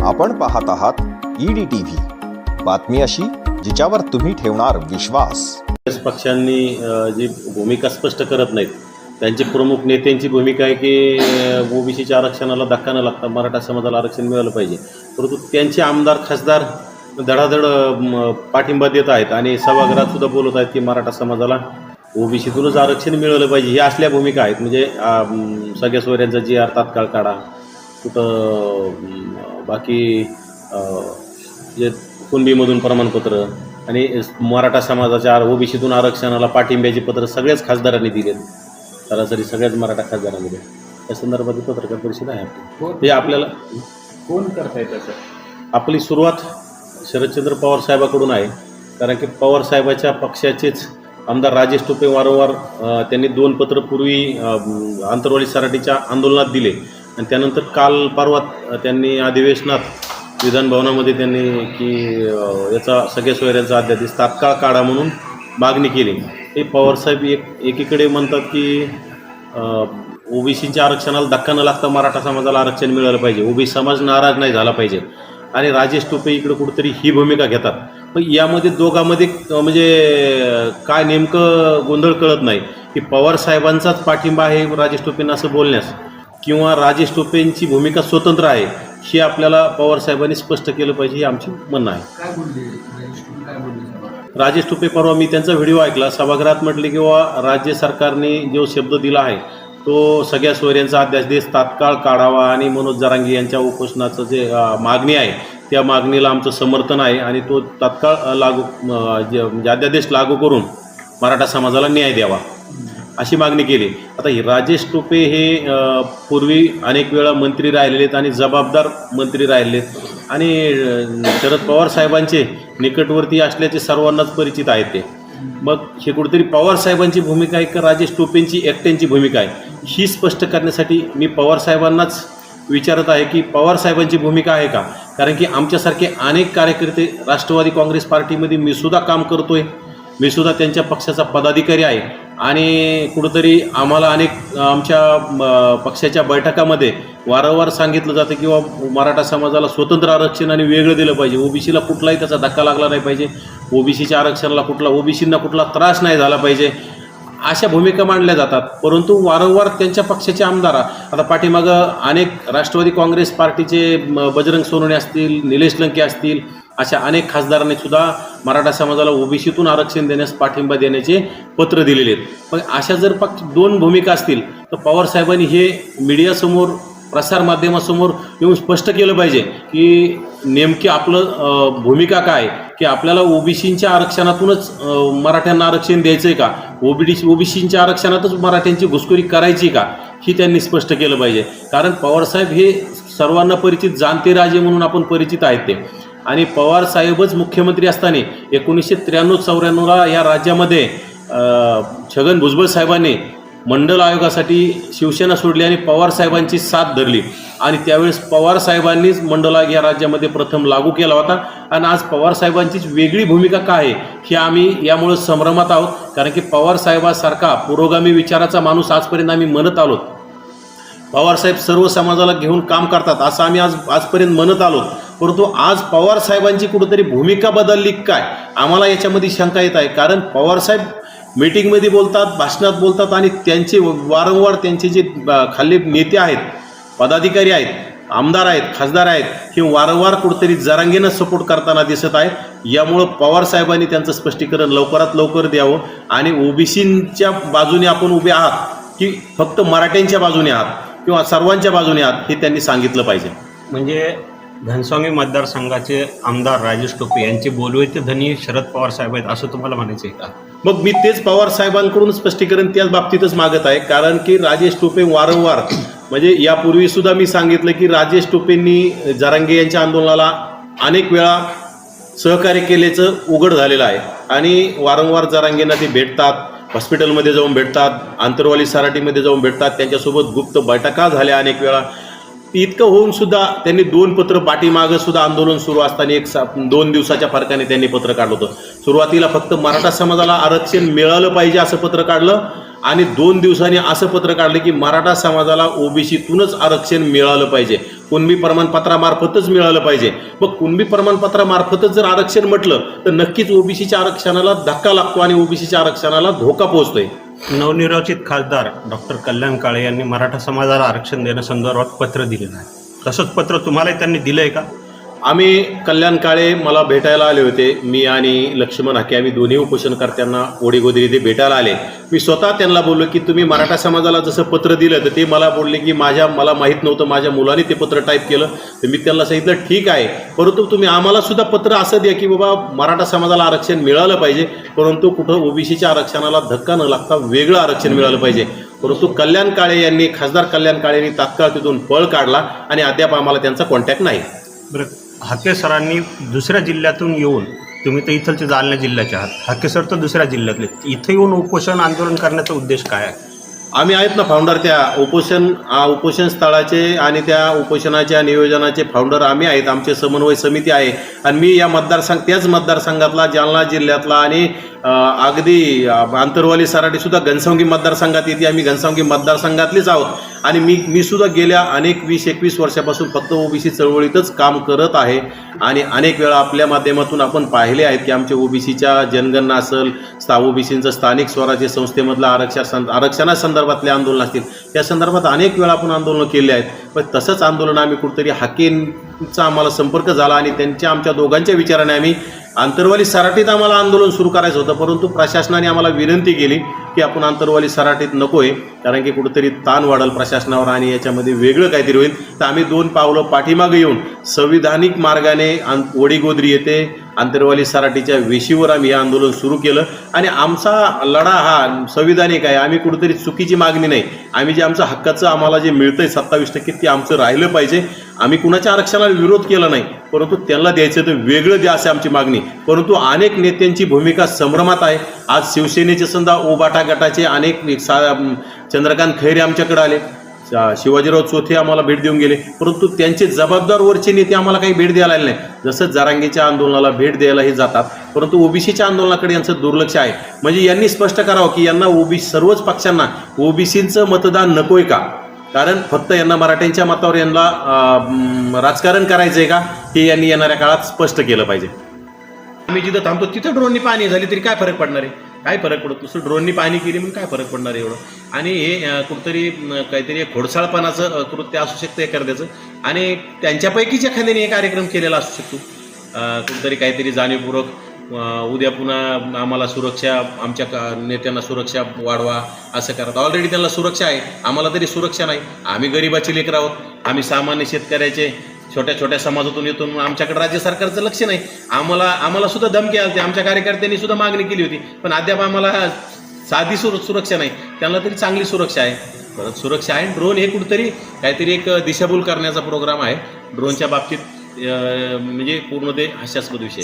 आपण पाहत आहात ईडी टी व्ही बातमी अशी जिच्यावर तुम्ही ठेवणार विश्वास. पक्षांनी जी भूमिका स्पष्ट करत नाहीत त्यांचे प्रमुख नेत्यांची भूमिका आहे की ओबीसीच्या आरक्षणाला धक्का न लागता मराठा समाजाला आरक्षण मिळालं पाहिजे. परंतु त्यांचे आमदार खासदार धडाधड पाठिंबा देत आहेत आणि सभागृहात सुद्धा बोलत आहेत की मराठा समाजाला ओबीसीतूनच आरक्षण मिळवलं पाहिजे. ही असल्या भूमिका आहेत. म्हणजे सगळ्या सोयऱ्यांचा जी आर तात्काळ काढा कुठं बाकी जे कुणबीमधून प्रमाणपत्र आणि मराठा समाजाच्या ओबीसीतून आरक्षणाला पाठिंब्याची पत्र सगळ्याच खासदारांनी दिलेत. सरासरी सगळ्याच मराठा खासदारांनी दिले त्या संदर्भात पत्रकार परिषद आहे आपली. हे आपल्याला कोण करताय तसं आपली सुरुवात शरदचंद्र पवार साहेबाकडून आहे. कारण की पवार साहेबाच्या पक्षाचेच आमदार राजेश टोपे वारंवार त्यांनी दोन पत्र पूर्वी आंतरवाली सराटीच्या आंदोलनात दिले. आणि त्यानंतर काल परवा त्यांनी अधिवेशनात विधानभवनामध्ये त्यांनी की याचा सगळ्या सोयऱ्यांचा अध्यादेश तात्काळ काढा म्हणून मागणी केली. हे पवारसाहेब एक एकीकडे म्हणतात की ओबीसीच्या आरक्षणाला धक्का न लागता मराठा समाजाला आरक्षण मिळालं पाहिजे. ओबीसी समाज नाराज नाही झाला पाहिजे. आणि राजेश टोपे इकडे कुठेतरी ही भूमिका घेतात. पण यामध्ये दोघांमध्ये म्हणजे काय नेमकं गोंधळ कळत नाही. की पवार साहेबांचाच पाठिंबा आहे राजेश टोपेंना असं बोलण्यास. किंवा राजेश टोपेंची भूमिका स्वतंत्र आहे हे आपल्याला पवार साहेबांनी स्पष्ट केलं पाहिजे हे आमची म्हणणं आहे. राजेश टोपे परवा मी त्यांचा व्हिडिओ ऐकला. सभागृहात म्हटले किंवा राज्य सरकारने जो शब्द दिला आहे तो सगळ्या सोयऱ्यांचा अध्यादेश तात्काळ काढावा आणि मनोज जरांगे यांच्या उपोषणाचं जे मागणी आहे त्या मागणीला आमचं समर्थन आहे आणि तो तात्काळ लागू जे म्हणजे अध्यादेश लागू करून मराठा समाजाला न्याय द्यावा. अशी मागणी केली. आता ही राजेश टोपे हे पूर्वी अनेक वेळा मंत्री राहिलेले आहेत आणि जबाबदार मंत्री राहिलेले आहेत. आणि शरद पवार साहेबांचे निकटवर्ती असल्याचे सर्वांनाच परिचित आहेत ते. मग हे कुठेतरी पवार साहेबांची भूमिका आहे का राजेश टोपेंची एकट्यांची भूमिका आहे? ही स्पष्ट करण्यासाठी मी पवार साहेबांनाच विचारत आहे की पवार साहेबांची भूमिका आहे का? कारण की आमच्यासारखे अनेक कार्यकर्ते राष्ट्रवादी काँग्रेस पार्टीमध्ये मी सुद्धा काम करतोय. मी सुद्धा त्यांच्या पक्षाचा पदाधिकारी आहे. आणि कुठंतरी आम्हाला अनेक आमच्या पक्षाच्या बैठकामध्ये वारंवार सांगितलं जातं किंवा मराठा समाजाला स्वतंत्र आरक्षण आणि वेगळं दिलं पाहिजे. ओबीसीला कुठलाही त्याचा धक्का लागला नाही पाहिजे. ओबीसीच्या आरक्षणाला कुठला ओबीसींना कुठला त्रास नाही झाला पाहिजे. अशा भूमिका मांडल्या जातात. परंतु वारंवार त्यांच्या पक्षाचे आमदार आता पाठीमागं अनेक राष्ट्रवादी काँग्रेस पार्टीचे बजरंग सोनवणे असतील निलेश लंके असतील अशा अनेक खासदारांनी सुद्धा मराठा समाजाला ओबीसीतून आरक्षण देण्यास पाठिंबा देण्याचे पत्र दिलेले आहेत. पण अशा जर पक्ष दोन भूमिका असतील तर पवारसाहेबांनी हे मीडियासमोर प्रसारमाध्यमासमोर येऊन स्पष्ट केलं पाहिजे की नेमकी आपलं भूमिका काय? की आपल्याला ओबीसींच्या आरक्षणातूनच मराठ्यांना आरक्षण द्यायचं आहे का? ओबीडी ओबीसींच्या आरक्षणातच मराठ्यांची घुसखोरी करायची का? ही त्यांनी स्पष्ट केलं पाहिजे. कारण पवारसाहेब हे सर्वांना परिचित जाणते राजे म्हणून आपण परिचित आहेत ते. आणि पवार साहेबच मुख्यमंत्री असताना एकोणीसशे त्र्याण्णव चौऱ्याण्णवला या राज्यामध्ये छगन भुजबळ साहेबांनी मंडल आयोगासाठी शिवसेना सोडली आणि पवार साहेबांची साथ धरली. आणि त्यावेळेस पवार साहेबांनीच मंडल आयोग या राज्यामध्ये प्रथम लागू केला होता. आणि आज पवार साहेबांचीच वेगळी भूमिका काय आहे हे आम्ही यामुळं संभ्रमात आहोत. कारण की पवारसाहेबासारखा पुरोगामी विचाराचा माणूस आजपर्यंत आम्ही म्हणत आलो पवारसाहेब सर्व समाजाला घेऊन काम करतात असं आम्ही आज आजपर्यंत म्हणत आलो परंतु आज पवार साहेबांची कुठंतरी भूमिका बदलली काय? आम्हाला याच्यामध्ये शंका येत आहे. कारण पवारसाहेब मीटिंगमध्ये बोलतात भाषणात बोलतात आणि त्यांचे वारंवार त्यांचे जे खाली खाल्ले नेते आहेत पदाधिकारी आहेत आमदार आहेत खासदार आहेत हे वारंवार कुठंतरी जरांगेनं सपोर्ट करताना दिसत आहेत यामुळं पवार साहेबांनी त्यांचं स्पष्टीकरण लवकरात लवकर द्यावं आणि ओबीसींच्या बाजूने आपण उभे आहात की फक्त मराठ्यांच्या बाजूने आहात किंवा सर्वांच्या बाजूने आहात हे त्यांनी सांगितलं पाहिजे. म्हणजे घनस्वामी मतदारसंघाचे आमदार राजेश टोपे यांचे बोलवेचे धनी शरद पवार साहेब आहेत असं तुम्हाला म्हणायचं आहे का? मग मी तेच पवार साहेबांकडून स्पष्टीकरण त्याच बाबतीतच मागत आहे कारण की राजेश टोपे वारंवार म्हणजे यापूर्वी सुद्धा मी सांगितलं की राजेश टोपेंनी जरांगे यांच्या आंदोलनाला अनेक वेळा सहकार्य केल्याचं उघड झालेलं आहे. आणि वारंवार जरांगेंना ते भेटतात हॉस्पिटलमध्ये जाऊन भेटतात आंतरवाली सराटीमध्ये जाऊन भेटतात त्यांच्यासोबत गुप्त बैठका झाल्या अनेक वेळा. इतकं होऊन सुद्धा त्यांनी दोन पत्र पाठीमागं सुद्धा आंदोलन सुरू असताना एक सा दोन दिवसाच्या फरकाने त्यांनी पत्र काढलं होतं. सुरुवातीला फक्त मराठा समाजाला आरक्षण मिळालं पाहिजे असं पत्र काढलं आणि दोन दिवसांनी असं पत्र काढलं की मराठा समाजाला ओबीसीतूनच आरक्षण मिळालं पाहिजे. कुणबी प्रमाणपत्रामार्फतच मिळालं पाहिजे. मग कुणबी प्रमाणपत्रामार्फतच जर आरक्षण म्हटलं तर नक्कीच ओबीसीच्या आरक्षणाला धक्का लागतो आणि ओबीसीच्या आरक्षणाला धोका पोहोचतोय. नवनिर्वाचित खासदार डॉक्टर कल्याण काळे यांनी मराठा समाजाला आरक्षण देण्यासंदर्भात पत्र दिलेलं आहे. तसंच पत्र तुम्हालाही त्यांनी दिलं आहे का? आम्ही कल्याण काळे मला भेटायला आले होते. मी आणि लक्ष्मण हाके आम्ही दोन्ही उपोषणकर्त्यांना ओढीगोदरी ते भेटायला आले. मी स्वतः त्यांना बोललो की तुम्ही मराठा समाजाला जसं पत्र दिलं तर ते मला बोलले की माझ्या मला माहीत नव्हतं माझ्या मुलाने ते पत्र टाईप केलं. तर मी त्यांना सांगितलं ठीक आहे. परंतु तुम्ही आम्हाला सुद्धा पत्र असं द्या की बाबा मराठा समाजाला आरक्षण मिळालं पाहिजे. परंतु कुठं ओबीसीच्या आरक्षणाला धक्का न लागता वेगळं आरक्षण मिळालं पाहिजे. परंतु कल्याण काळे यांनी खासदार कल्याण काळेंनी यांनी तात्काळ तिथून पळ काढला आणि अद्याप आम्हाला त्यांचा कॉन्टॅक्ट नाही. बरं. हाके सरांनी दुसऱ्या जिल्ह्यातून येऊन तुम्ही तर इथलचे जालना जिल्ह्याचे आहात. हाके सर तर दुसऱ्या जिल्ह्यातले. इथे येऊन उपोषण आंदोलन करण्याचा उद्देश काय आहे? आम्ही आहेत ना फाउंडर त्या. उपोषण उपोषण स्थळाचे आणि त्या उपोषणाच्या नियोजनाचे फाउंडर आम्ही आहेत. आमचे समन्वय समिती आहे. आणि मी या मतदारसंघ त्याच मतदारसंघातला जालना जिल्ह्यातला आणि अगदी आंतरवाली सराटीसुद्धा घनसावंगी मतदारसंघात येते. आम्ही घनसावंगी मतदारसंघातलेच आहोत. आणि मी मी सुद्धा गेल्या अनेक वीस एकवीस वर्षापासून फक्त ओबीसी चळवळीतच काम करत आहे. आणि अनेक वेळा आपल्या माध्यमातून आपण पाहिले आहेत की आमच्या ओबीसीच्या जनगणना असेल स्था ओबीसींचं स्थानिक स्वराज्य संस्थेमधलं आरक्षण आरक्षणासंदर्भातले आंदोलन असतील. त्या संदर्भात अनेक वेळा आपण आंदोलनं केली आहेत. पण तसंच आंदोलन आम्ही कुठंतरी हाकेंचा आम्हाला संपर्क झाला आणि त्यांच्या आमच्या दोघांच्या विचाराने आम्ही आंतरवाली सराटीत आम्हाला आंदोलन सुरू करायचं होतं परंतु प्रशासनाने आम्हाला विनंती केली की आपण आंतरवाली सराटीत नको आहे कारण की कुठंतरी ताण वाढल प्रशासनावर आणि याच्यामध्ये वेगळं काहीतरी होईल. तर आम्ही दोन पावलं पाठीमागे येऊन संविधानिक मार्गाने आं वडीगोद्री येथे आंतरवाली सराटीच्या वेशीवर आम्ही हे आंदोलन सुरू केलं. आणि आमचा लढा हा संविधानिक आहे. आम्ही कुठेतरी चुकीची मागणी नाही. आम्ही जे आमचं हक्काचं आम्हाला जे मिळतं आहे सत्तावीस टक्के ते आमचं राहिलं पाहिजे. आम्ही कुणाच्या आरक्षणाला विरोध केला नाही. परंतु त्यांना द्यायचं तर वेगळं द्या असे आमची मागणी. परंतु अनेक नेत्यांची भूमिका संभ्रमात आहे. आज शिवसेनेचे समजा ओबाटा गटाचे अनेक सा चंद्रकांत खैरे आमच्याकडे आले. शिवाजीराव चोथे आम्हाला भेट देऊन गेले. परंतु त्यांचे जबाबदार वरचे नेते आम्हाला काही भेट द्यायला आले नाही. जसं जारांगीच्या आंदोलनाला भेट द्यायलाही जातात परंतु ओबीसीच्या आंदोलनाकडे यांचं दुर्लक्ष आहे. म्हणजे यांनी स्पष्ट करावं की यांना ओबीसी सर्वच पक्षांना ओबीसीचं मतदान नकोय का? कारण फक्त यांना मराठ्यांच्या मतावर यांना राजकारण करायचं आहे का? हे यांनी येणाऱ्या काळात स्पष्ट केलं पाहिजे. आम्ही जिथं थांबतो तिथं ड्रोननी पाणी झाली तरी काय फरक पडणार आहे? काय फरक पडत? नुसतं ड्रोननी पाणी केली म्हणून काय फरक पडणार एवढं? आणि हे कुठंतरी काहीतरी खोडसाळपणाचं घोडसाळपणाचं कृत्य असू शकतं एखाद्याचं. आणि त्यांच्यापैकीच एखाद्याने हे कार्यक्रम केलेला असू शकतो. कुठंतरी काहीतरी जाणीवपूर्वक उद्या पुन्हा आम्हाला सुरक्षा आमच्या का- नेत्यांना सुरक्षा वाढवा असं करत ऑलरेडी त्यांना सुरक्षा आहे. आम्हाला तरी सुरक्षा नाही. आम्ही गरिबाचे लेकर आहोत. आम्ही सामान्य शेतकऱ्याचे छोट्या छोट्या समाजातून येतो म्हणून आमच्याकडे राज्य सरकारचं लक्ष नाही. आम्हाला आम्हाला सुद्धा धमकी आली आमच्या कार्यकर्त्यांनी सुद्धा मागणी केली होती. पण अद्याप आम्हाला साधी सुर सुरक्षा नाही. त्यांना तरी चांगली सुरक्षा आहे. परत सुरक्षा आहे. ड्रोन हे कुठंतरी काहीतरी एक दिशाभूल करण्याचा प्रोग्राम आहे. ड्रोनच्या बाबतीत म्हणजे पूर्ण ते हास्यास्पद विषय